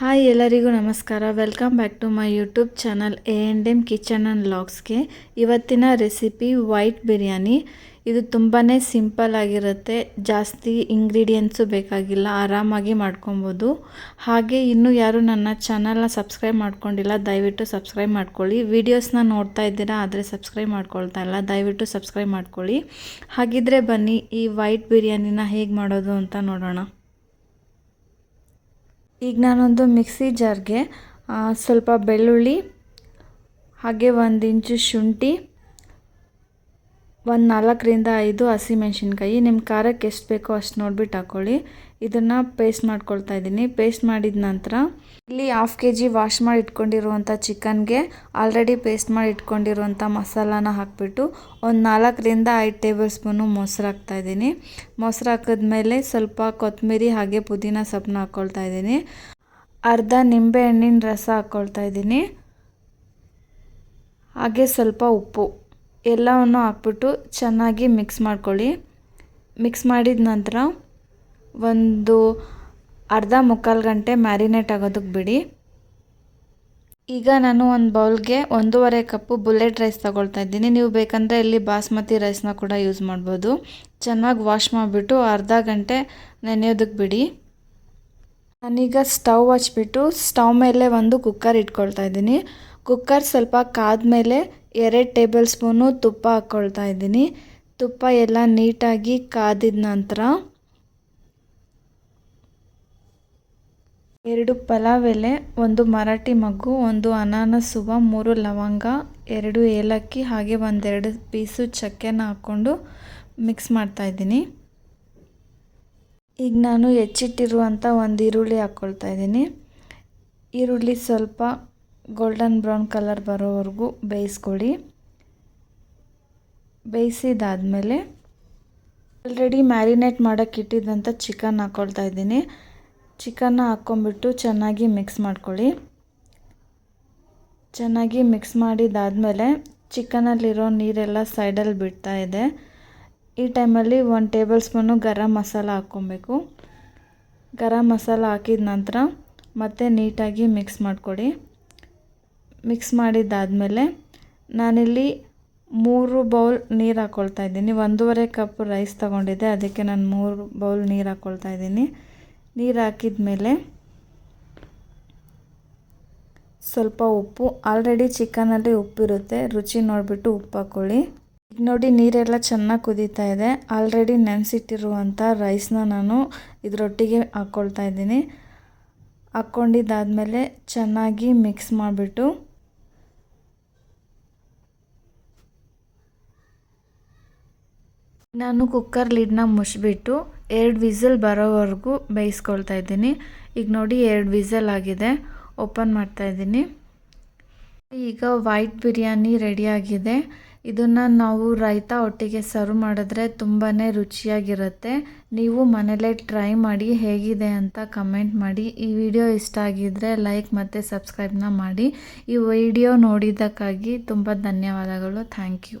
Hi ಎಲ್ಲರಿಗೂ ನಮಸ್ಕಾರ. Welcome back to my YouTube channel A and M kitchen and ಲಾಗ್ಸ್ಗೆ ಇವತ್ತಿನ recipe white biryani ಇದು ತುಂಬಾ ಸಿಂಪಲ್ ಆಗಿರುತ್ತೆ. ಜಾಸ್ತಿ ಇಂಗ್ರೀಡಿಯೆಂಟ್ಸು ಬೇಕಾಗಿಲ್ಲ. ಆರಾಮಾಗಿ ಮಾಡ್ಕೊಬೋದು. ಹಾಗೆ ಇನ್ನೂ ಯಾರು ನನ್ನ ಚಾನಲ್ನ ಸಬ್ಸ್ಕ್ರೈಬ್ ಮಾಡ್ಕೊಂಡಿಲ್ಲ, ದಯವಿಟ್ಟು ಸಬ್ಸ್ಕ್ರೈಬ್ ಮಾಡ್ಕೊಳ್ಳಿ. ವೀಡಿಯೋಸ್ನ ನೋಡ್ತಾ ಇದ್ದೀರಾ ಆದರೆ ಸಬ್ಸ್ಕ್ರೈಬ್ ಮಾಡ್ಕೊಳ್ತಾ ಇಲ್ಲ, ದಯವಿಟ್ಟು ಸಬ್ಸ್ಕ್ರೈಬ್ ಮಾಡ್ಕೊಳ್ಳಿ. ಹಾಗಿದ್ರೆ ಬನ್ನಿ, ಈ ವೈಟ್ ಬಿರಿಯಾನಿನ ಹೇಗೆ ಮಾಡೋದು ಅಂತ ನೋಡೋಣ. ಈಗ ನಾನೊಂದು ಮಿಕ್ಸಿ ಜಾರ್ಗೆ ಸ್ವಲ್ಪ ಬೆಳ್ಳುಳ್ಳಿ ಹಾಗೆ ಒಂದು ಇಂಚು ಶುಂಠಿ ಒಂದು ನಾಲ್ಕರಿಂದ ಐದು ಹಸಿಮೆಣ್ಸಿನ್ಕಾಯಿ ನಿಮ್ಮ ಖಾರಕ್ಕೆ ಎಷ್ಟು ಬೇಕೋ ಅಷ್ಟು ನೋಡ್ಬಿಟ್ಟು ಹಾಕ್ಕೊಳ್ಳಿ ಇದನ್ನು ಪೇಸ್ಟ್ ಮಾಡ್ಕೊಳ್ತಾ ಇದ್ದೀನಿ. ಪೇಸ್ಟ್ ಮಾಡಿದ ನಂತರ ಇಲ್ಲಿ ಹಾಫ್ ಕೆ ಜಿ ವಾಶ್ ಮಾಡಿ ಇಟ್ಕೊಂಡಿರುವಂಥ ಚಿಕನ್ಗೆ ಆಲ್ರೆಡಿ ಪೇಸ್ಟ್ ಮಾಡಿ ಇಟ್ಕೊಂಡಿರುವಂಥ ಮಸಾಲಾನ ಹಾಕಿಬಿಟ್ಟು ಒಂದು ನಾಲ್ಕರಿಂದ ಐದು ಟೇಬಲ್ ಸ್ಪೂನು ಮೊಸರು ಹಾಕ್ತಾಯಿದ್ದೀನಿ ಮೊಸರು ಹಾಕಿದ್ಮೇಲೆ ಸ್ವಲ್ಪ ಕೊತ್ತಂಬರಿ ಹಾಗೆ ಪುದೀನ ಸೊಪ್ಪನ್ನ ಹಾಕ್ಕೊಳ್ತಾ ಇದ್ದೀನಿ. ಅರ್ಧ ನಿಂಬೆ ಹಣ್ಣಿನ ರಸ ಹಾಕ್ಕೊಳ್ತಾ ಇದ್ದೀನಿ. ಹಾಗೆ ಸ್ವಲ್ಪ ಉಪ್ಪು. ಎಲ್ಲವನ್ನು ಹಾಕ್ಬಿಟ್ಟು ಚೆನ್ನಾಗಿ ಮಿಕ್ಸ್ ಮಾಡ್ಕೊಳ್ಳಿ. ಮಿಕ್ಸ್ ಮಾಡಿದ ನಂತರ ಒಂದು ಅರ್ಧ ಮುಕ್ಕಾಲು ಗಂಟೆ ಮ್ಯಾರಿನೇಟ್ ಆಗೋದಕ್ಕೆ ಬಿಡಿ. ಈಗ ನಾನು ಒಂದು ಬೌಲ್ಗೆ ಒಂದೂವರೆ ಕಪ್ಪು ಬುಲೆಟ್ ರೈಸ್ ತಗೊಳ್ತಾ ಇದ್ದೀನಿ. ನೀವು ಬೇಕಂದರೆ ಇಲ್ಲಿ ಬಾಸ್ಮತಿ ರೈಸ್ನ ಕೂಡ ಯೂಸ್ ಮಾಡ್ಬೋದು. ಚೆನ್ನಾಗಿ ವಾಶ್ ಮಾಡಿಬಿಟ್ಟು ಅರ್ಧ ಗಂಟೆ ನೆನೆಯೋದಕ್ಕೆ ಬಿಡಿ. ನಾನೀಗ ಸ್ಟವ್ ಹಚ್ಬಿಟ್ಟು ಸ್ಟವ್ ಮೇಲೆ ಒಂದು ಕುಕ್ಕರ್ ಇಟ್ಕೊಳ್ತಾ ಇದ್ದೀನಿ. ಕುಕ್ಕರ್ ಸ್ವಲ್ಪ ಕಾದ್ಮೇಲೆ ಎರಡು ಟೇಬಲ್ ಸ್ಪೂನು ತುಪ್ಪ ಹಾಕ್ಕೊಳ್ತಾ ಇದ್ದೀನಿ. ತುಪ್ಪ ಎಲ್ಲ ನೀಟಾಗಿ ಕಾದಿದ ನಂತರ ಎರಡು ಪಲಾವ್ ಎಲೆ, ಒಂದು ಮರಾಠಿ ಮಗ್ಗು, ಒಂದು ಅನಾನಸ್ ಹೂವು, ಮೂರು ಲವಂಗ, ಎರಡು ಏಲಕ್ಕಿ, ಹಾಗೆ ಒಂದೆರಡು ಪೀಸು ಚಕ್ಕೆನ ಹಾಕ್ಕೊಂಡು ಮಿಕ್ಸ್ ಮಾಡ್ತಾಯಿದ್ದೀನಿ ಈಗ ನಾನು ಹೆಚ್ಚಿಟ್ಟಿರುವಂಥ ಒಂದು ಈರುಳ್ಳಿ ಹಾಕ್ಕೊಳ್ತಾ ಇದ್ದೀನಿ. ಈರುಳ್ಳಿ ಸ್ವಲ್ಪ ಗೋಲ್ಡನ್ ಬ್ರೌನ್ ಕಲರ್ ಬರೋವರೆಗೂ ಬೇಯಿಸ್ಕೊಳ್ಳಿ ಬೇಯಿಸಿದಾದಮೇಲೆ ಆಲ್ರೆಡಿ ಮ್ಯಾರಿನೇಟ್ ಮಾಡೋಕ್ಕೆ ಇಟ್ಟಿದ್ದಂಥ ಚಿಕನ್ ಹಾಕ್ಕೊಳ್ತಾ ಇದ್ದೀನಿ. ಚಿಕನ್ನ ಹಾಕ್ಕೊಂಬಿಟ್ಟು ಚೆನ್ನಾಗಿ ಮಿಕ್ಸ್ ಮಾಡ್ಕೊಳ್ಳಿ. ಚೆನ್ನಾಗಿ ಮಿಕ್ಸ್ ಮಾಡಿದಾದಮೇಲೆ ಚಿಕನಲ್ಲಿರೋ ನೀರೆಲ್ಲ ಸೈಡಲ್ಲಿ ಬಿಡ್ತಾ ಇದೆ. ಈ ಟೈಮಲ್ಲಿ ಒಂದು ಟೇಬಲ್ ಸ್ಪೂನು ಗರಂ ಮಸಾಲ ಹಾಕ್ಕೊಬೇಕು. ಗರಂ ಮಸಾಲ ಹಾಕಿದ ನಂತರ ಮತ್ತೆ ನೀಟಾಗಿ ಮಿಕ್ಸ್ ಮಾಡಿಕೊಡಿ ಮಿಕ್ಸ್ ಮಾಡಿದ್ದಾದಮೇಲೆ ನಾನಿಲ್ಲಿ ಮೂರು ಬೌಲ್ ನೀರು ಹಾಕ್ಕೊಳ್ತಾ ಇದ್ದೀನಿ. ಒಂದೂವರೆ ಕಪ್ ರೈಸ್ ತೊಗೊಂಡಿದ್ದೆ. ಅದಕ್ಕೆ ನಾನು ಮೂರು ಬೌಲ್ ನೀರು ಹಾಕ್ಕೊಳ್ತಾ ಇದ್ದೀನಿ. ನೀರು ಹಾಕಿದ ಮೇಲೆ ಸ್ವಲ್ಪ ಉಪ್ಪು. ಆಲ್ರೆಡಿ ಚಿಕನಲ್ಲಿ ಉಪ್ಪಿರುತ್ತೆ ರುಚಿ ನೋಡಿಬಿಟ್ಟು ಉಪ್ಪು ಹಾಕ್ಕೊಳ್ಳಿ ಈಗ ನೋಡಿ ನೀರೆಲ್ಲ ಚೆನ್ನಾಗಿ ಕುದೀತಾ ಇದೆ. ಆಲ್ರೆಡಿ ನೆನೆಸಿಟ್ಟಿರುವಂಥ ರೈಸ್ನ ನಾನು ಇದರೊಟ್ಟಿಗೆ ಹಾಕ್ಕೊಳ್ತಾ ಇದ್ದೀನಿ. ಹಾಕ್ಕೊಂಡಿದ್ದಾದಮೇಲೆ ಚೆನ್ನಾಗಿ ಮಿಕ್ಸ್ ಮಾಡಿಬಿಟ್ಟು ನಾನು ಕುಕ್ಕರ್ ಲಿಡ್ನ ಮುಚ್ಚಿಬಿಟ್ಟು ಎರಡು ವಿಸಲ್ ಬರೋವರೆಗೂ ಬೇಯಿಸ್ಕೊಳ್ತಾ ಇದ್ದೀನಿ. ಈಗ ನೋಡಿ ಎರಡು ವಿಸಲ್ ಆಗಿದೆ. ಓಪನ್ ಮಾಡ್ತಾ ಇದ್ದೀನಿ. ಈಗ ವೈಟ್ ಬಿರಿಯಾನಿ ರೆಡಿಯಾಗಿದೆ ಇದನ್ನು ನಾವು ರೈತ ಒಟ್ಟಿಗೆ ಸರ್ವ್ ಮಾಡಿದ್ರೆ ತುಂಬಾ ರುಚಿಯಾಗಿರುತ್ತೆ. ನೀವು ಮನೇಲೇ ಟ್ರೈ ಮಾಡಿ ಹೇಗಿದೆ ಅಂತ ಕಮೆಂಟ್ ಮಾಡಿ. ಈ ವಿಡಿಯೋ ಇಷ್ಟ ಆಗಿದ್ದರೆ ಲೈಕ್ ಮತ್ತು ಸಬ್ಸ್ಕ್ರೈಬ್ನ ಮಾಡಿ. ಈ ವಿಡಿಯೋ ನೋಡಿದ್ದಕ್ಕಾಗಿ ತುಂಬ ಧನ್ಯವಾದಗಳು. Thank you